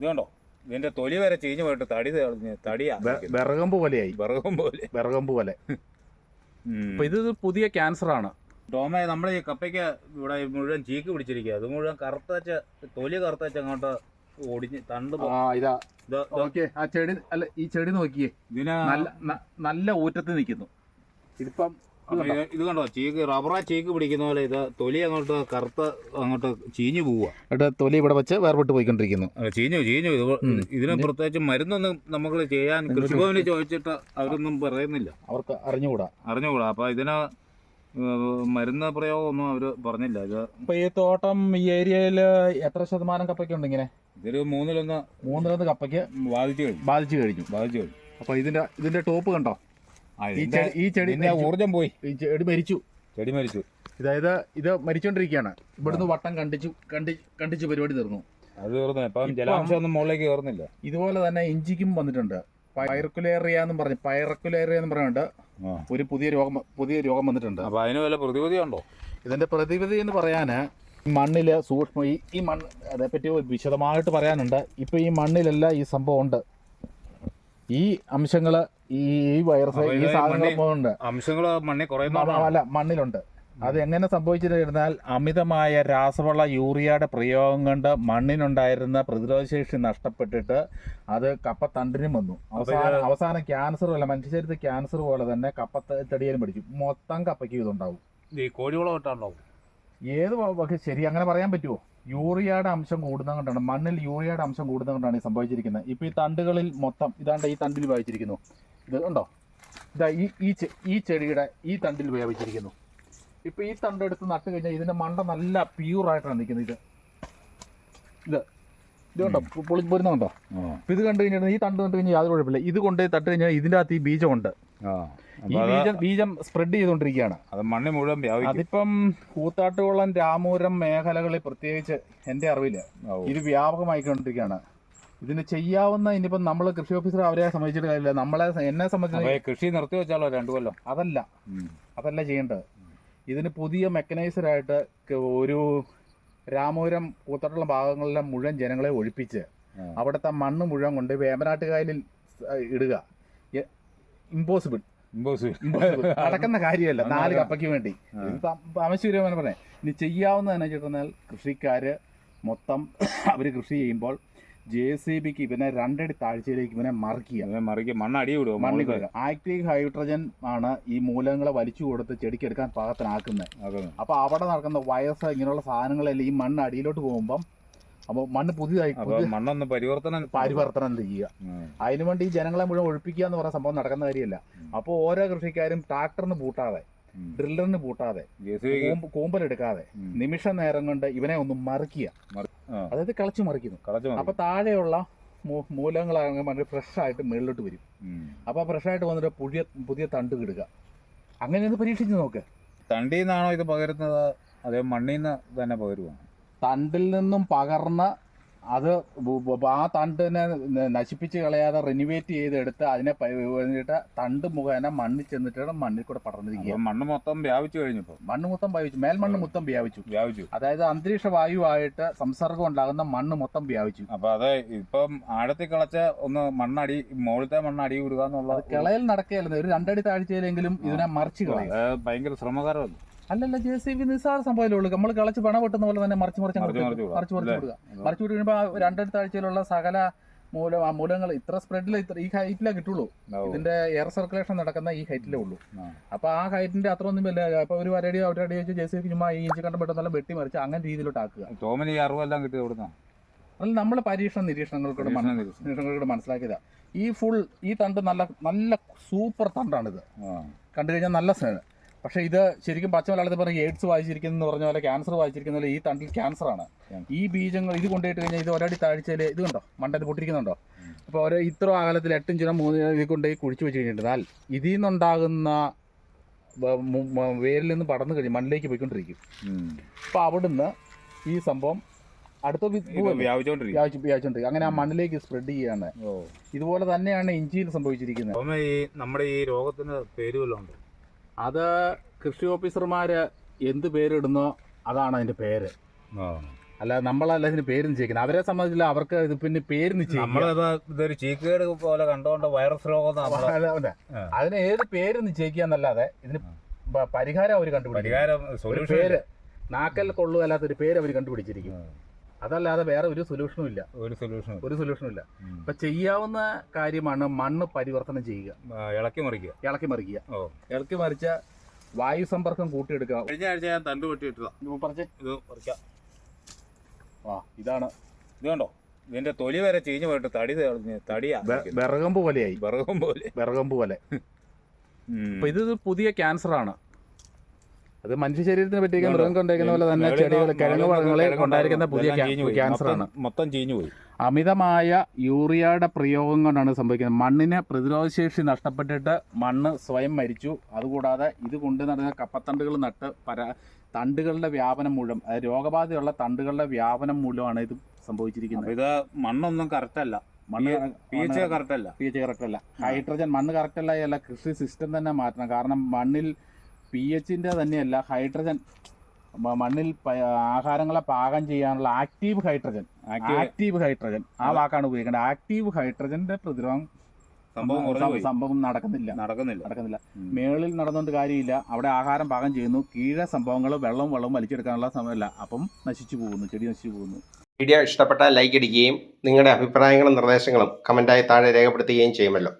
ഇത് കണ്ടോ? ഇതിന്റെ തൊലി വരെ ചീഞ്ഞു പോയിട്ട് തടി തടിയാ വിറകമ്പ് പോലെയായി. വിറകമ്പ് പോലെ. വിറകമ്പ് പോലെ. അപ്പൊ ഇത് പുതിയ ക്യാൻസർ ആണ് ടോമ നമ്മുടെ ഈ കപ്പയ്ക്ക് ഇവിടെ മുഴുവൻ ചീക്ക് പിടിച്ചിരിക്കുക അത് മുഴുവൻ കറുത്തച്ച തൊലി കറുത്തച്ച അങ്ങോട്ട് ഒടിഞ്ഞ് തണ്ട് പോ- ആ ഇതാ. ഓക്കെ ആ ചെടി അല്ല ഈ ചെടി നോക്കിയേ. ഇതിന് നല്ല ഊറ്റത്തിൽ നിൽക്കുന്നു. ഇതിപ്പം അപ്പൊ ഇത് ഇത് കണ്ടോ? ചീക്ക് റബ്ബറാ ചീക്ക് പിടിക്കുന്ന പോലെ ഇത് തൊലി അങ്ങോട്ട് കറുത്ത് അങ്ങോട്ട് ചീഞ്ഞു പോവുക. ഇവിടെ തൊലി ഇവിടെ വെച്ച് വേർപെട്ട് പോയിക്കൊണ്ടിരിക്കുന്നു. അല്ല, ചീഞ്ഞു ചീഞ്ഞു. ഇത്. ഇതിന് പ്രത്യേകിച്ച് മരുന്നൊന്നും നമുക്ക് ചെയ്യാൻ കൃഷിഭവന് ചോദിച്ചിട്ട് അവരൊന്നും പറയുന്നില്ല. അവർക്ക് അറിഞ്ഞുകൂടാ. അറിഞ്ഞുകൂടാ. അപ്പൊ ഇതിന് ഏഹ്, മരുന്ന് പ്രയോഗമൊന്നും അവർ പറഞ്ഞില്ല. ഇത് ഇപ്പൊ ഈ തോട്ടം ഈ ഏരിയയിൽ എത്ര ശതമാനം കപ്പയ്ക്ക് ഉണ്ട് ഇങ്ങനെ? ഇതൊരു മൂന്നിലൊന്ന് മൂന്നിലൊന്ന് കപ്പയ്ക്ക് ബാധിച്ചു കഴിഞ്ഞു. ബാധിച്ചു കഴിഞ്ഞു. ബാധിച്ചു കഴിഞ്ഞു. അപ്പൊ ഇതിന്റെ ഇതിന്റെ ടോപ്പ് കണ്ടോ? ഈ ചെടി ഈ ചെടി ഇതിന്റെ മരിച്ചു. ഊർജം പോയി. ഈ ചെടി മരിച്ചു. ചെടി മരിച്ചു. അതായത് ഇത് മരിച്ചോണ്ടിരിക്കുകയാണ്. ഇവിടുന്ന് വട്ടം കണ്ടിച്ചു കണ്ടി കണ്ടിച്ച് പരിപാടി തീർന്നു. അത് തീർന്നു. ഇപ്പം ജലാംശം ഒന്നും മുകളിലേക്ക് കയറുന്നില്ല. ഇതുപോലെ തന്നെ ഇഞ്ചിക്കും വന്നിട്ടുണ്ട്. പൈറക്കുലേറിയ എന്നും പറഞ്ഞ് പൈറക്കുലേറിയ എന്ന് പറഞ്ഞുകൊണ്ട് ആ. ഒരു പുതിയ രോഗം പുതിയ രോഗം വന്നിട്ടുണ്ട്. അപ്പൊ അതിന് വല്ല പ്രതിവിധി ഉണ്ടോ? ഇതിന്റെ പ്രതിവിധി എന്ന് പറയാന് മണ്ണിൽ സൂക്ഷ്മ ഈ ഈ മണ്ണ് അതേപ്പറ്റി വിശദമായിട്ട് പറയാനുണ്ട്. ഇപ്പൊ ഈ മണ്ണിലല്ല ഈ സംഭവം ഉണ്ട്. ഈ അംശങ്ങൾ ഈ വൈറസ് ഈ ഇത് സാധനങ്ങൾ മണ്ണിൽ- അംശങ്ങൾ മ- അല്ല മണ്ണിലുണ്ട്. അത് എങ്ങനെ സംഭവിച്ചിരുന്നാൽ അമിതമായ രാസവള യൂറിയയുടെ പ്രയോഗം കൊണ്ട് മണ്ണിനുണ്ടായിരുന്ന പ്രതിരോധശേഷി നഷ്ടപ്പെട്ടിട്ട് അത് കപ്പത്തണ്ടിനും വന്നു. അവസാനം അവസാനം ക്യാൻസർ പോലെ മനുഷ്യ ശരീരത്തിൽ ക്യാൻസർ പോലെ തന്നെ കപ്പത്തടിയിലും പിടിച്ചു. മൊത്തം കപ്പയ്ക്ക് ഇതുണ്ടാവും. ഈ കോഴിവളം ഇട്ടാണ്ടാവും ഏത് വക ശരി അങ്ങനെ പറയാൻ പറ്റുമോ യൂറിയയുടെ അംശം കൂടുന്നത് കൊണ്ടാണ് മണ്ണിൽ യൂറിയയുടെ അംശം കൂടുന്നത് കൊണ്ടാണ് ഈ സംഭവിച്ചിരിക്കുന്നത്. ഇപ്പൊ ഈ തണ്ടുകളിൽ മൊത്തം ഇതാണ്ട് ഈ തണ്ടിൽ വ്യാപിച്ചിരിക്കുന്നു ഇത് ഉണ്ടോ? ഇതാ ഈ ഈ ചെടിയുടെ ഈ തണ്ടിൽ വ്യാപിച്ചിരിക്കുന്നു ഇപ്പൊ ഈ തണ്ട് എടുത്ത് നട്ട് കഴിഞ്ഞാൽ ഇതിന്റെ മണ്ട നല്ല പ്യൂർ ആയിട്ടാണ് നിൽക്കുന്നത് ഇത്. ഇത് ഇത് കണ്ടോ? പൊളി പൊരുന്നുണ്ടോ ഇപ്പൊ ഇത് കണ്ടു കഴിഞ്ഞാൽ ഈ തണ്ട് കണ്ടു കഴിഞ്ഞാൽ യാതൊരു കുഴപ്പമില്ല. ഇത് കൊണ്ട് തട്ട് കഴിഞ്ഞാൽ ഇതിന്റെ അകത്ത് ഈ ബീജമുണ്ട്. ഈ അപ്പൊ ബീജം ബീജം സ്പ്രെഡ് ചെയ്തുകൊണ്ടിരിക്കുകയാണ്. അത് മണ്ണ് മുഴുവൻ അതിപ്പം കൂത്താട്ടുകുളം രാമൂരം മേഖലകളിൽ പ്രത്യേകിച്ച് എന്റെ അറിവിൽ ഓ. ഇത് വ്യാപകമായിക്കൊണ്ടിരിക്കുകയാണ് ഇതിന് ചെയ്യാവുന്ന ഇനിയിപ്പം നമ്മൾ കൃഷി ഓഫീസർ അവരെ സംബന്ധിച്ചിട്ട് കാര്യമില്ല. നമ്മളെ എന്നെ സംബന്ധിച്ച് കൃഷി നിർത്തി വെച്ചാലോ രണ്ടു കൊല്ലം? അതല്ല. അതല്ല ചെയ്യേണ്ടത്. ഇതിന് പുതിയ മെക്കനൈസറായിട്ട് ഒരു രാമപുരം കൂത്തട്ടുള്ള ഭാഗങ്ങളിലെ മുഴുവൻ ജനങ്ങളെ ഒഴിപ്പിച്ച്. അവിടുത്തെ മണ്ണ് മുഴുവൻ കൊണ്ട് വേമ്പനാട്ടുകായലിൽ ഇടുക. ഇമ്പോസിബിൾ. ഇമ്പോസിബിൾ. നടക്കുന്ന കാര്യമല്ല. നാല് കപ്പയ്ക്ക് വേണ്ടി. ആ. പറഞ്ഞേ. ഇനി ചെയ്യാവുന്ന തന്നെ ചേട്ടന്നാൽ കൃഷിക്കാര് മൊത്തം അവർ കൃഷി ചെയ്യുമ്പോൾ ജെ സി ബിക്ക് ഇവനെ രണ്ടടി താഴ്ചയിലേക്ക് ഇവനെ മറിക്കുക മറിക്കുക മണ്ണ് അടി വിടുക മണ്ണിൽ മുകളിൽ കയറുക ആക്റ്റീവ് ഹൈഡ്രജൻ ആണ് ഈ മൂലങ്ങളെ വലിച്ചു കൊടുത്ത് ചെടിക്ക് എടുക്കാൻ പാകത്തിനാക്കുന്നത് അപ്പൊ അവിടെ നടക്കുന്ന വയസ്സ് ഇങ്ങനെയുള്ള സാധനങ്ങളെല്ലാം ഈ മണ്ണ് അടിയിലോട്ട് പോകുമ്പം അപ്പോൾ മണ്ണ് പുതിയതായി മണ്ണൊന്ന് പരിവർത്തനം പരിവർത്തനം ചെയ്യുക. അതിനുവേണ്ടി അതിനു വേണ്ടി ഈ ജനങ്ങളെ മുഴുവൻ ഒഴിപ്പിക്കുക എന്ന് പറയുന്ന സംഭവം നടക്കുന്ന കാര്യമല്ല. അപ്പോൾ ഓരോ കൃഷിക്കാരും ട്രാക്ടറിന് പൂട്ടാതെ. ഡ്രില്ലറിന് പൂട്ടാതെ കൂമ്പലെടുക്കാതെ നിമിഷ നേരം കൊണ്ട് ഇവനെ ഒന്ന് മറിക്കുക. അതായത് കളച്ചു മറിക്കുന്നു. അപ്പൊ താഴെയുള്ള മൂലങ്ങളാണെങ്കിൽ ഫ്രഷ് ആയിട്ട് മുകളിലോട്ട് വരും. അപ്പൊ ഫ്രഷ് ആയിട്ട് വന്നിട്ട് പുതിയ പുതിയ തണ്ട് കിടുക അങ്ങനെ ഒന്ന് പരീക്ഷിച്ച് നോക്ക്. തണ്ടിൽ നിന്നാണോ ഇത് പകരുന്നത്? അതേ മണ്ണിൽ നിന്ന് തന്നെ പകരുവാണ്? തണ്ടിൽ നിന്നും പകർന്ന് അത് ആ തണ്ടിനെ നശിപ്പിച്ച് കളയാതെ റിനുവേറ്റ് ചെയ്തെടുത്ത് അതിനെ കഴിഞ്ഞിട്ട് തണ്ട് മുഖേന മണ്ണിൽ ചെന്നിട്ടാണ് മണ്ണിൽ കൂടെ പടർന്നിരിക്കുക. മണ്ണ് മൊത്തം വ്യാപിച്ചു കഴിഞ്ഞു മണ്ണ് മൊത്തം വ്യാപിച്ചു. മേൽമണ്ണ് മൊത്തം വ്യാപിച്ചു. വ്യാപിച്ചു. അതായത് അന്തരീക്ഷ വായുവായിട്ട് സംസർഗം ഉണ്ടാകുന്ന മണ്ണ് മൊത്തം വ്യാപിച്ചു. അപ്പൊ അത് ഇപ്പം ആഴത്തിൽ കളച്ച ഒന്ന് മണ്ണടി മുകളിലത്തെ മണ്ണ് അടി വിടുക എന്നുള്ളത് കിളയിൽ നടക്കുകയല്ലെന്ന്. ഒരു രണ്ടടി താഴ്ചയിലെങ്കിലും ഇതിനെ മറിച്ച് കളയും. ഭയങ്കര ശ്രമകരമല്ല? അല്ലല്ല ജെ സി ബി നിസ്സാര സംഭവമല്ലേ ഉള്ളൂ. നമ്മൾ കളച്ച് പണ വെട്ടുന്ന പോലെ തന്നെ മറിച്ച് മറിച്ച് മറിച്ച് മറിച്ച് വിടുക. വിടുക. മറിച്ച് വിട്ട് കഴിയുമ്പോൾ രണ്ടടുത്ത ആഴ്ചയിലുള്ള സകല മൂല ആ മൂലങ്ങൾ ഇത്ര സ്പ്രെഡിൽ ഇത്ര ഈ ഹൈറ്റിലേ കിട്ടുള്ളൂ. ഇതിന്റെ എയർ സർക്കുലേഷൻ നടക്കുന്ന ഈ ഹൈറ്റിലേ ഉള്ളൂ. അപ്പൊ ആ ഹൈറ്റിന്റെ അത്ര ഒന്നും ഇല്ല അപ്പൊ ഒരു വരടിയോ അവരുടെ വെച്ച് ജെ സി ബി ചുമ്മാ ഈ ഇഞ്ചി കണ്ടം പെട്ടെന്നല്ല വെട്ടി മറിച്ച് അങ്ങനെ രീതിയിലോട്ട് ആക്കുക. ടോമിന് ഈ അറിവെല്ലാം കിട്ടിയത് എവിടുന്നാ? അല്ല നമ്മൾ പരീക്ഷണ നിരീക്ഷണങ്ങൾക്കൂടെ നിരീക്ഷണങ്ങൾക്കൂടെ മനസ്സിലാക്കിയതാ. ഈ ഫുൾ ഈ തണ്ട് നല്ല നല്ല സൂപ്പർ തണ്ടാണിത്. കണ്ടു കഴിഞ്ഞാൽ നല്ല സ്നേഹം പക്ഷേ ഇത് ശരിക്കും പച്ച മലയാളത്തിൽ പറഞ്ഞ എയ്ഡ്സ് വായിച്ചിരിക്കുന്ന പറഞ്ഞ പോലെ ക്യാൻസർ വായിച്ചിരിക്കുന്ന പോലെ ഈ തണ്ടിൽ ക്യാൻസർ ആണ് ഈ ബീജങ്ങൾ ഇത് കൊണ്ടുപോയിട്ട് കഴിഞ്ഞാൽ ഇത് ഒരടി താഴ്ചയിൽ ഇത് കണ്ടോ? മണ്ടത് പൊട്ടിരിക്കുന്നുണ്ടോ? അപ്പോൾ ഒരു ഇത്ര അകലത്തിൽ എട്ടും ചില മൂന്ന് ഇത് കൊണ്ടുപോയി കുഴിച്ചു വെച്ച് കഴിഞ്ഞിട്ടുണ്ടെന്നാൽ ഇതിൽ നിന്നുണ്ടാകുന്ന വേരിൽ നിന്ന് പടന്നു കഴിഞ്ഞ് മണ്ണിലേക്ക് പോയിക്കൊണ്ടിരിക്കും. അപ്പോൾ അവിടുന്ന് ഈ സംഭവം അടുത്ത? വ്യാപിച്ചോണ്ടിരിക്കും. അങ്ങനെ ആ മണ്ണിലേക്ക് സ്പ്രെഡ് ചെയ്യാണ്. ഇതുപോലെ തന്നെയാണ് ഇഞ്ചിയിൽ സംഭവിച്ചിരിക്കുന്നത്. നമ്മുടെ ഈ രോഗത്തിന് പേര് വല്ലതും ഉണ്ടോ? അത് കൃഷി ഓഫീസർമാർ എന്ത് പേരിടുന്നോ അതാണ് അതിന്റെ പേര്. അല്ല നമ്മളല്ല ഇതിന് പേര് നിശ്ചയിക്കുന്നത് അവരെ സംബന്ധിച്ചില്ല അവർക്ക് ഇത് പിന്നെ പേര് നിശ്ചയിക്കും ഇതൊരു ചീക്കേട് പോലെ കണ്ടുകൊണ്ട് വൈറസ് രോഗം. അതിന് ഏത് പേര് നിശ്ചയിക്കുക എന്നല്ലാതെ ഇതിന് പരിഹാരം അവർ കണ്ടുപിടിക്കും. പേര്. നാക്കൽ കൊള്ളുകയല്ലാത്ത ഒരു പേര് അവർ കണ്ടുപിടിച്ചിരിക്കും. അതല്ലാതെ വേറെ ഒരു സൊല്യൂഷനും ഇല്ല. ഒരു സൊല്യൂഷൻ ഒരു സൊല്യൂഷനും ഇല്ല. ഇപ്പൊ ചെയ്യാവുന്ന കാര്യമാണ് മണ്ണ് പരിവർത്തനം ചെയ്യുക. ഇളക്കി മറിക്കുക. ഇളക്കി മറിക്കുക. ഓ. ഇളക്കി മറിച്ച വായു സമ്പർക്കം കൂട്ടിയെടുക്കുക. കഴിഞ്ഞ ആഴ്ച ഞാൻ തണ്ട് വെട്ടിയിട്ടതാ ഇത് പറിച്ച്. ഇത് പറിക്കാം. ആ ഇതാണ്. ഇത് കണ്ടോ? ഇതിന്റെ തൊലി വരെ ചീഞ്ഞു പോയിട്ട് തടി തടിയാ. വിറകമ്പ് പോലെയായി. വിറകമ്പ് പോലെ. വിറകമ്പ് പോലെ. അപ്പൊ ഇത് പുതിയ ക്യാൻസർ ആണ്. അത് മനുഷ്യ ശരീരത്തിന് പറ്റിയിരിക്കുന്ന മൃഗം കൊണ്ടിരിക്കുന്ന പോലെ തന്നെ ചെടികൾ കിഴങ്ങ് വർഗങ്ങളിൽ ഉണ്ടായിരിക്കുന്ന പുതിയ ക്യാൻസറാണ്. മൊത്തം ചീഞ്ഞു പോയി. അമിതമായ യൂറിയയുടെ പ്രയോഗം കൊണ്ടാണ് സംഭവിക്കുന്നത്. മണ്ണിന് പ്രതിരോധശേഷി നഷ്ടപ്പെട്ടിട്ട് മണ്ണ് സ്വയം മരിച്ചു. അതുകൂടാതെ ഇത് കൊണ്ട് നടന്ന കപ്പത്തണ്ടുകൾ നട്ട് പര തണ്ടുകളുടെ വ്യാപനം മൂലം അതായത് രോഗബാധയുള്ള തണ്ടുകളുടെ വ്യാപനം മൂലമാണ് ഇത് സംഭവിച്ചിരിക്കുന്നത്. ഇത് മണ്ണൊന്നും കറക്റ്റ് അല്ല. മണ്ണ് പി എച്ച് കറക്റ്റ് അല്ല. പി എച്ച് കറക്റ്റ് അല്ല. ഹൈഡ്രജൻ മണ്ണ് കറക്റ്റ് അല്ല അല്ല കൃഷി സിസ്റ്റം തന്നെ മാറ്റണം. കാരണം മണ്ണിൽ പി എച്ചിന്റെ തന്നെയല്ല ഹൈഡ്രജൻ. മണ്ണിൽ ആഹാരങ്ങളെ പാകം ചെയ്യാനുള്ള ആക്റ്റീവ് ഹൈഡ്രജൻ. ആക്റ്റീവ്. ഹൈഡ്രജൻ ആ വാക്കാണ് ഉപയോഗിക്കേണ്ടത്. ആക്റ്റീവ് ഹൈഡ്രജന്റെ പ്രതിരോധം സംഭവം നടക്കുന്നില്ല. നടക്കുന്നില്ല. നടക്കുന്നില്ല. മേളിൽ നടന്നുകൊണ്ട് കാര്യമില്ല. അവിടെ ആഹാരം പാകം ചെയ്യുന്നു. കീഴെ സംഭവങ്ങൾ വെള്ളം വെള്ളവും വലിച്ചെടുക്കാനുള്ള സമയമല്ല. അപ്പം നശിച്ചു പോകുന്നു. ചെടി നശിച്ചു പോകുന്നു. വീഡിയോ ഇഷ്ടപ്പെട്ട ലൈക്ക് അടിക്കുകയും നിങ്ങളുടെ അഭിപ്രായങ്ങളും നിർദ്ദേശങ്ങളും കമന്റായി താഴെ രേഖപ്പെടുത്തുകയും ചെയ്യുമല്ലോ.